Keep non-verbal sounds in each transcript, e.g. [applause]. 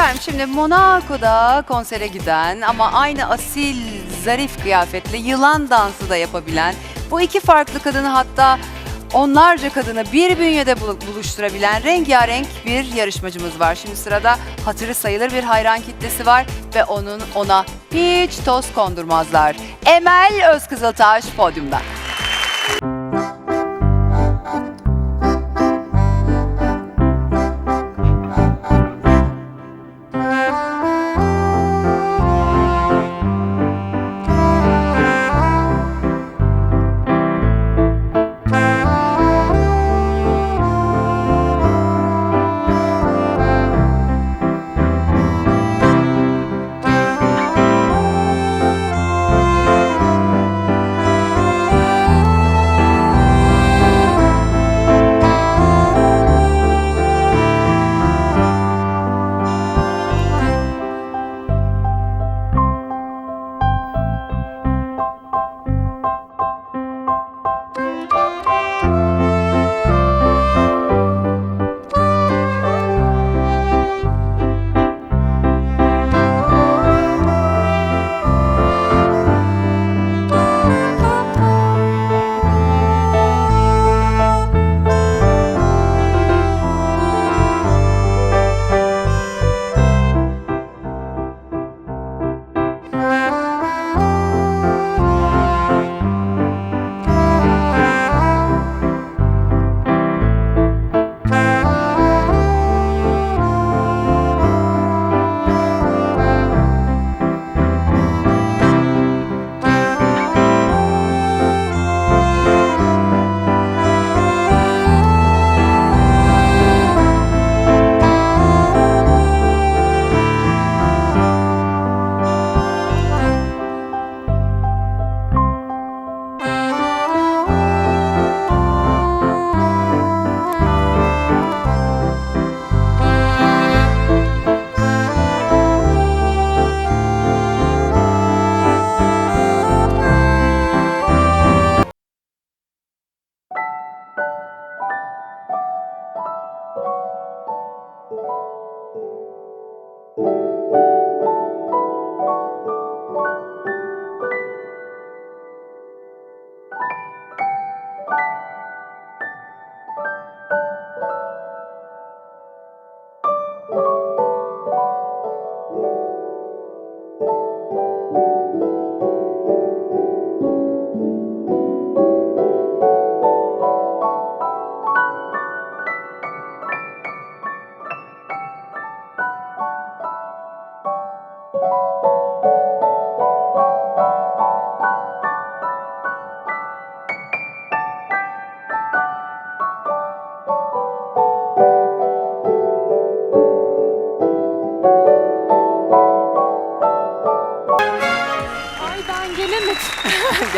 Efendim şimdi Monaco'da konsere giden ama aynı asil, zarif kıyafetle yılan dansı da yapabilen bu iki farklı kadını hatta onlarca kadını bir bünyede bul- buluşturabilen rengarenk bir yarışmacımız var. Şimdi sırada hatırı sayılır bir hayran kitlesi var ve onun ona hiç toz kondurmazlar. Emel Özkızıltaş podyumda.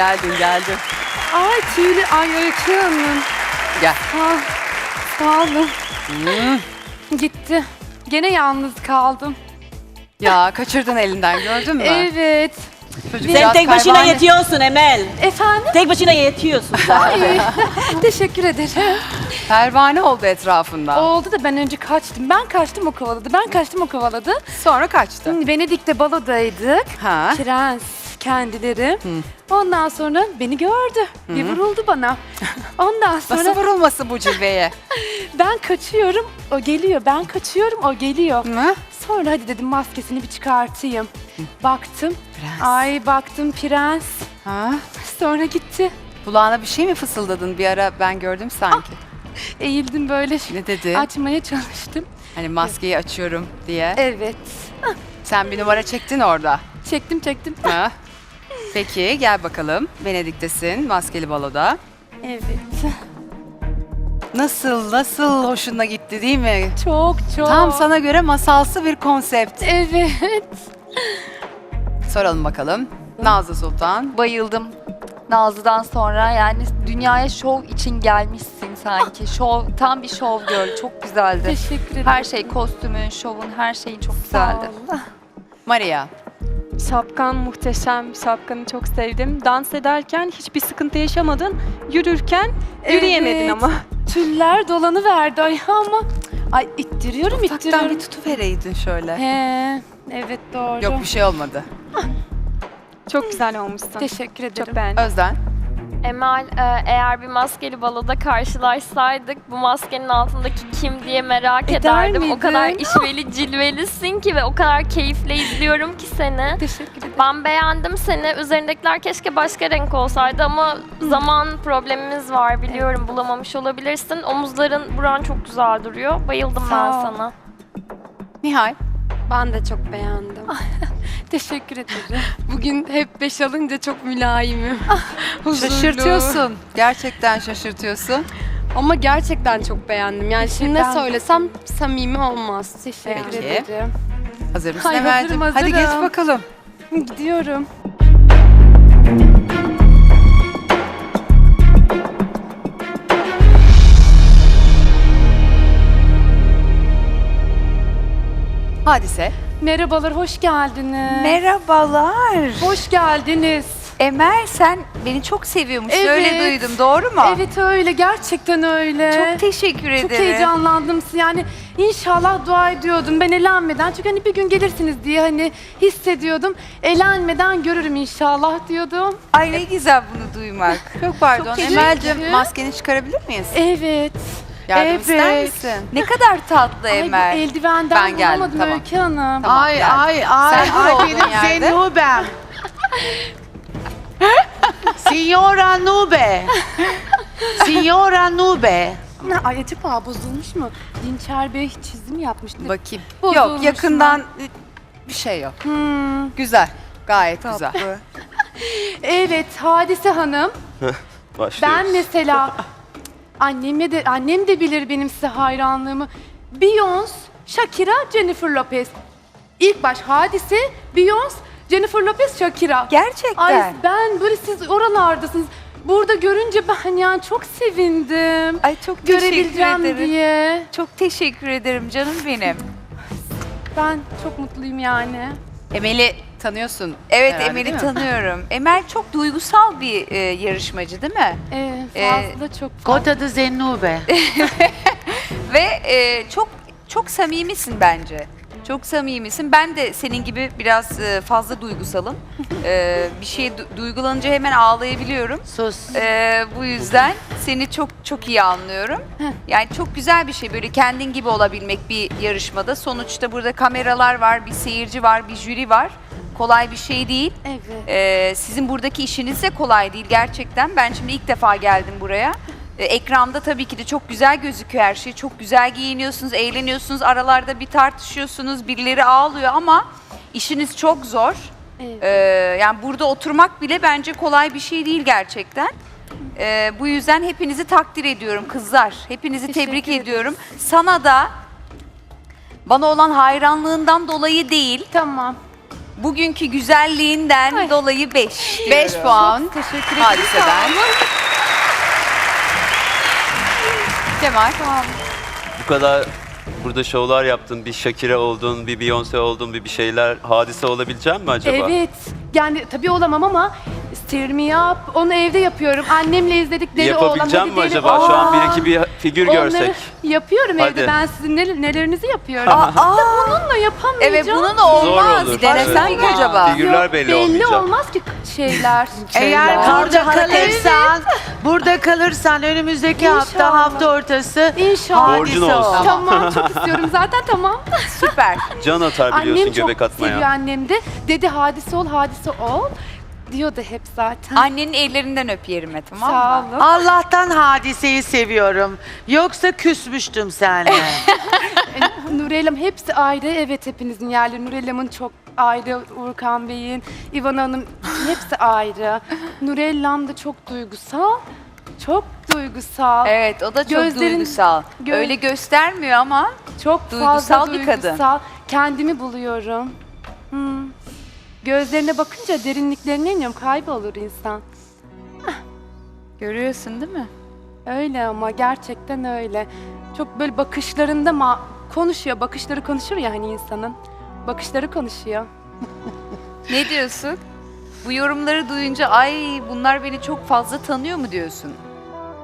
Geldin geldin. Ay tüylü. Ay Öykü Hanım. Gel. Ha, sağ olun. Hmm. Gitti. Gene yalnız kaldım. Ya kaçırdın elinden gördün mü? Evet. Çocukcağız Sen tek başına pervane- yetiyorsun Emel. Efendim? Tek başına yetiyorsun. Ay, [laughs] teşekkür ederim. Pervane oldu etrafında. Oldu da ben önce kaçtım. Ben kaçtım o kovaladı. Ben kaçtım o kovaladı. Sonra kaçtı. Şimdi Venedik'te balodaydık. Ha. Prens kendileri. Ondan sonra beni gördü. Bir vuruldu bana. Ondan sonra Nasıl vurulması bu cilveye? [laughs] ben kaçıyorum, o geliyor. Ben kaçıyorum, o geliyor. Hı? Sonra hadi dedim maskesini bir çıkartayım. Baktım. Prens. Ay baktım prens. Ha? Sonra gitti. Kulağına bir şey mi fısıldadın bir ara ben gördüm sanki. Eğildim böyle Ne dedi? açmaya çalıştım. Hani maskeyi açıyorum diye. Evet. Sen bir numara çektin orada. Çektim çektim. Ha? Peki gel bakalım. Venedik'tesin, maskeli baloda. Evet. Nasıl, nasıl hoşuna gitti değil mi? Çok çok. Tam sana göre masalsı bir konsept. Evet. Soralım bakalım. Nazlı Sultan. Bayıldım. Nazlı'dan sonra yani dünyaya şov için gelmişsin sanki. Şov, tam bir şov girl. Çok güzeldi. Teşekkür ederim. Her şey kostümün, şovun, her şeyin çok güzeldi. Sağ ol. Maria. Şapkan muhteşem. Şapkanı çok sevdim. Dans ederken hiçbir sıkıntı yaşamadın. Yürürken yürüyemedin Evet. ama. Tüller dolanı verdi ayağıma. Ay ittiriyorum Ufaktan ittiriyorum. bir tutuvereydin şöyle. He, evet doğru. Yok bir şey olmadı. Çok güzel olmuşsun. Teşekkür ederim. Çok beğendim. Özden. Emel e, eğer bir maskeli baloda karşılaşsaydık bu maskenin altındaki kim diye merak Eder ederdim. miydin? O kadar işveli cilvelisin ki ve o kadar keyifle izliyorum ki seni. Teşekkür ederim. Ben beğendim seni. Üzerindekiler keşke başka renk olsaydı ama zaman problemimiz var biliyorum. Bulamamış olabilirsin. Omuzların buran çok güzel duruyor. Bayıldım Sağ ben ol. sana. Nihal. Ben de çok beğendim. [laughs] Teşekkür ederim. Bugün hep beş alınca çok mülayimim. [laughs] Huzurlu. Şaşırtıyorsun. Gerçekten şaşırtıyorsun. Ama gerçekten çok beğendim. Yani şimdi ne söylesem samimi olmaz. Teşekkür Peki. ederim. Hazır mısın Ay, Emel'cim? hazırım, Hadi geç bakalım. Gidiyorum. Hadise. Merhabalar, hoş geldiniz. Merhabalar. hoş geldiniz. Emel sen beni çok seviyormuş. Evet. Öyle duydum. Doğru mu? Evet öyle, gerçekten öyle. Çok teşekkür ederim. Çok heyecanlandım. Yani inşallah dua ediyordum ben elenmeden. Çünkü hani bir gün gelirsiniz diye hani hissediyordum. Elenmeden görürüm inşallah diyordum. Ay ne güzel bunu duymak. [laughs] Çok pardon. Çok teşekkür Emel'cim ederim. maskeni çıkarabilir miyiz? Evet. Yardım evet. ister misin? Ne kadar tatlı Ay bu Emel. eldivenden Ben geldim, bulamadım tamam. Öykü Hanım. Tamam, ay geldim. ay ay Sen ay olduğun benim yerde. Zenubem. [laughs] Signora Nube. Signora Nube. Ay acaba bozulmuş mu? Dinçer Bey çizim yapmıştı. Bakayım. Bozulmuş Yok yakından bir şey yok. Hmm. Güzel. Gayet güzel. [laughs] Evet Hadise Hanım. Başlıyoruz. Ben mesela [laughs] anneme de annem de bilir benim size hayranlığımı. Beyoncé, Shakira, Jennifer Lopez. İlk baş Hadise, Beyoncé, Jennifer Lopez, Shakira. Gerçekten. Ay ben böyle siz oralardasınız. Burada görünce ben yani çok sevindim. Ay çok teşekkür Görebileceğim ederim. diye. Çok teşekkür ederim canım benim. Ben çok mutluyum yani. Emel'i tanıyorsun. Evet Herhalde, Emel'i değil mi? tanıyorum. [laughs] Emel çok duygusal bir e, yarışmacı değil mi? Ee, Ee, fazla çok fazla. Kota de Zenube. [laughs] Ve e, çok çok samimisin bence. Çok samimisin. Ben de senin gibi biraz e, fazla duygusalım. [laughs] E, bir şey du- duygulanınca hemen ağlayabiliyorum. Sus. E, bu yüzden seni çok çok iyi anlıyorum. Yani çok güzel bir şey böyle kendin gibi olabilmek bir yarışmada. Sonuçta burada kameralar var, bir seyirci var, bir jüri var. Kolay bir şey değil. Evet. Ee, sizin buradaki işiniz de kolay değil gerçekten. Ben şimdi ilk defa geldim buraya. Ee, ekranda tabii ki de çok güzel gözüküyor her şey. Çok güzel giyiniyorsunuz, eğleniyorsunuz. Aralarda bir tartışıyorsunuz, birileri ağlıyor ama işiniz çok zor. Evet. Ee, yani burada oturmak bile bence kolay bir şey değil gerçekten. Ee, bu yüzden hepinizi takdir ediyorum kızlar. Hepinizi Teşekkür tebrik ederiz. ediyorum. Sana da bana olan hayranlığından dolayı değil, Tamam. Bugünkü güzelliğinden Ay. dolayı 5 5 puan Teşekkür ederim. hadiseden. Kemal. Bu kadar burada şovlar yaptın, bir Shakira oldun, bir Beyoncé oldun, bir bir şeyler hadise olabilecek mi acaba? Evet. Yani tabii olamam ama Stir Me Up onu evde yapıyorum. Annemle izledik deli oğlan. Yapabilecek hadi mi deli- acaba? Şu an bir iki bir figür onları görsek. yapıyorum Hadi. evde. Ben sizin nel- nelerinizi yapıyorum. Aa, Bununla yapamayacağım. evet bunun olmaz. olur. Denesen mi Evet. acaba? Figürler Yok, belli belli olmayacak. olmaz ki şeyler. [laughs] Eğer şeyler. burada kalırsan, burada kalırsan önümüzdeki hafta İnşallah. hafta ortası İnşallah. Borcun hadise olsun. ol. Tamam çok [laughs] istiyorum zaten tamam. Süper. Can atar biliyorsun Annem çok göbek atmaya. seviyor annem de. Dedi hadise ol hadise ol. Diyordu hep zaten. Annenin ellerinden öp yerime tamam mı? Sağ olun. Allah'tan hadiseyi seviyorum. Yoksa küsmüştüm seninle. [laughs] Nurellam hepsi ayrı. Evet hepinizin yerleri. Nurellam'ın çok ayrı. Urkan Bey'in, İvan Hanım hepsi ayrı. Nurellam da çok duygusal. Çok duygusal. Evet o da çok Gözlerin- duygusal. Gö- Öyle göstermiyor ama Çok duygusal fazla bir kadın. duygusal. Kendimi buluyorum. Hmm. Gözlerine bakınca derinliklerine iniyorum. Kaybolur insan. görüyorsun değil mi? Öyle ama gerçekten öyle. Çok böyle bakışlarında ma konuşuyor. Bakışları konuşur ya hani insanın. Bakışları konuşuyor. [laughs] Ne diyorsun? Bu yorumları duyunca ay bunlar beni çok fazla tanıyor mu diyorsun?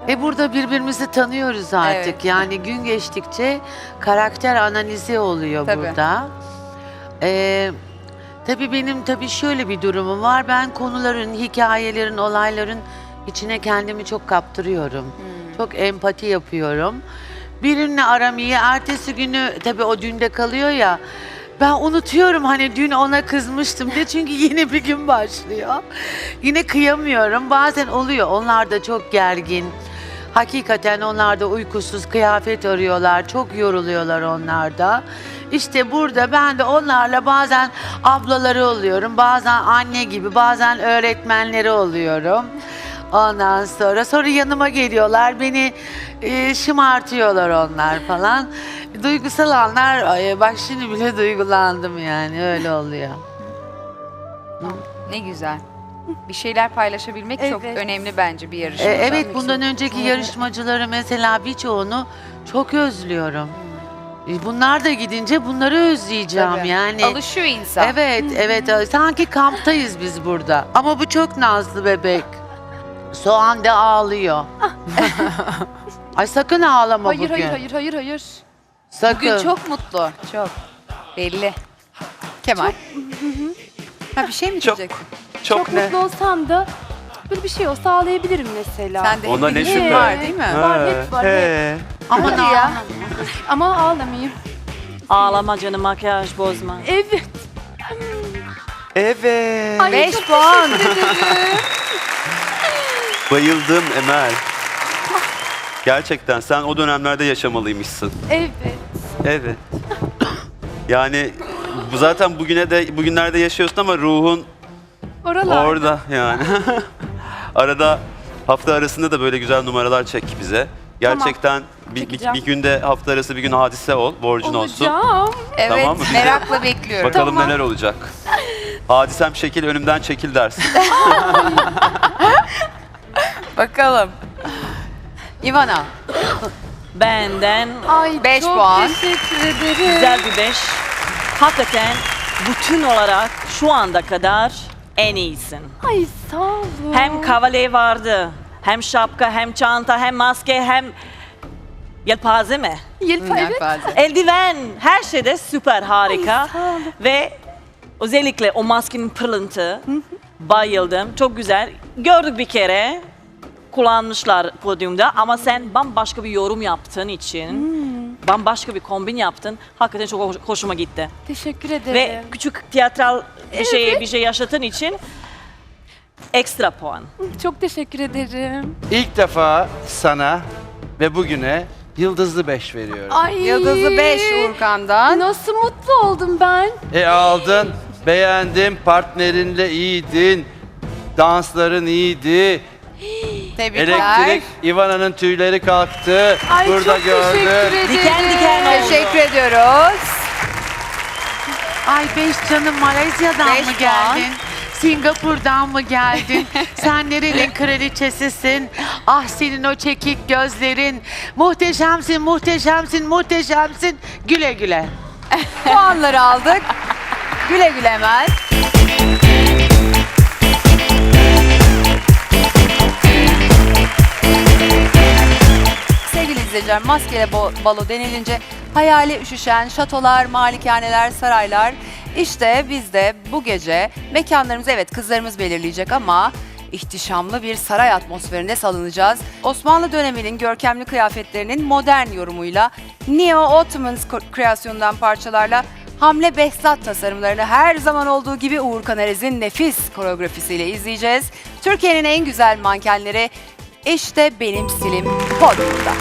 E burada birbirimizi tanıyoruz artık. Evet. Yani gün geçtikçe karakter analizi oluyor Tabii. burada. Ee, tabii benim tabii şöyle bir durumum var. Ben konuların, hikayelerin, olayların içine kendimi çok kaptırıyorum. Hmm. Çok empati yapıyorum. Birinle aram iyi. Ertesi günü tabii o dünde kalıyor ya. Ben unutuyorum hani dün ona kızmıştım diye çünkü [laughs] yeni bir gün başlıyor. Yine kıyamıyorum. Bazen oluyor. Onlar da çok gergin. Hakikaten onlar da uykusuz kıyafet arıyorlar. Çok yoruluyorlar onlar da. İşte burada ben de onlarla bazen ablaları oluyorum. Bazen anne gibi, bazen öğretmenleri oluyorum. Ondan sonra sonra yanıma geliyorlar. Beni e, şımartıyorlar onlar falan. Duygusal anlar. Ay, bak şimdi bile duygulandım yani. Öyle oluyor. Ne güzel. Bir şeyler paylaşabilmek çok Evet. önemli bence bir E, yarışmada. evet bundan önceki yarışmacıları mesela birçoğunu çok özlüyorum. E, Bunlar da gidince bunları özleyeceğim Tabii. yani. Alışıyor insan. Evet, evet. Sanki kamptayız biz burada. Ama bu çok nazlı bebek. Soğan da ağlıyor. [laughs] Ay sakın ağlama Hayır bugün. hayır hayır hayır hayır. Sakın. Bugün çok mutlu. Çok. Belli. Kemal. ha bir şey mi Çok- diyeceksin? Çok, Çok ne? mutlu olsam da böyle bir şey olsa ağlayabilirim mesela. Sen de Ona ne bir şüphe? var değil mi? Var hep var hep. He. Aman Hadi ya. ağlama. Ama ağlamayayım. Ağlama canım makyaj bozma. Evet. Evet. Ay, 5 çok puan. [laughs] [laughs] Bayıldım Emel. Gerçekten sen o dönemlerde yaşamalıymışsın. Evet. Evet. Yani bu zaten bugüne de bugünlerde yaşıyorsun ama ruhun Oralar. orada yani. [laughs] Arada hafta arasında da böyle güzel numaralar çek bize. Gerçekten bir, bir, Çekeceğim. bir günde hafta arası bir gün hadise ol, borcun olsun. Olacağım. Evet Tamam mı? merakla [laughs] bekliyorum. Bakalım Tamam. neler olacak. Hadisem şekil önümden çekil dersin. [laughs] Bakalım. Ivana. Benden Ay Beş çok puan. teşekkür ederim. güzel bir beş. Hakikaten bütün olarak şu anda kadar en iyisin. Ay sağ olun. Hem kavale vardı, hem şapka, hem çanta, hem maske, hem yelpaze mi? Yelpa evet. Yelpaze. Eldiven, her şeyde süper harika. Ay, sağ olun. Ve özellikle o maskenin pırlıntı, bayıldım. Çok güzel. Gördük bir kere, kullanmışlar podyumda ama sen bambaşka bir yorum yaptığın için, Hmm. bambaşka bir kombin yaptın. Hakikaten çok hoş- hoşuma gitti. Teşekkür ederim. Ve küçük tiyatral bir şey bir şey yaşatın için ekstra puan. Çok teşekkür ederim. İlk defa sana ve bugüne yıldızlı 5 veriyorum. Ay. Yıldızlı 5 Urkan'dan. Nasıl mutlu oldum ben. E aldın, beğendim, partnerinle iyiydin, dansların iyiydi, Tebrikler. elektrik, Ivana'nın tüyleri kalktı, Ay burada çok teşekkür gördüm. ederim. Diken diken oldu. Teşekkür ediyoruz. Ay beş canım Malezya'dan Beş mı puan. geldin? Singapur'dan mı geldin? [laughs] Sen nerenin kraliçesisin? Ah senin o çekik gözlerin. Muhteşemsin, muhteşemsin, muhteşemsin. Güle güle. [laughs] Puanları aldık. Güle güle Emel. Sevgili izleyiciler, maskele balo denilince hayali üşüşen şatolar, malikaneler, saraylar. İşte biz de bu gece mekanlarımızı evet kızlarımız belirleyecek ama ihtişamlı bir saray atmosferinde salınacağız. Osmanlı döneminin görkemli kıyafetlerinin modern yorumuyla Neo Ottomans kreasyonundan parçalarla Hamle Behzat tasarımlarını her zaman olduğu gibi Uğur Kanerez'in nefis koreografisiyle izleyeceğiz. Türkiye'nin en güzel mankenleri işte benim stilim podyumda.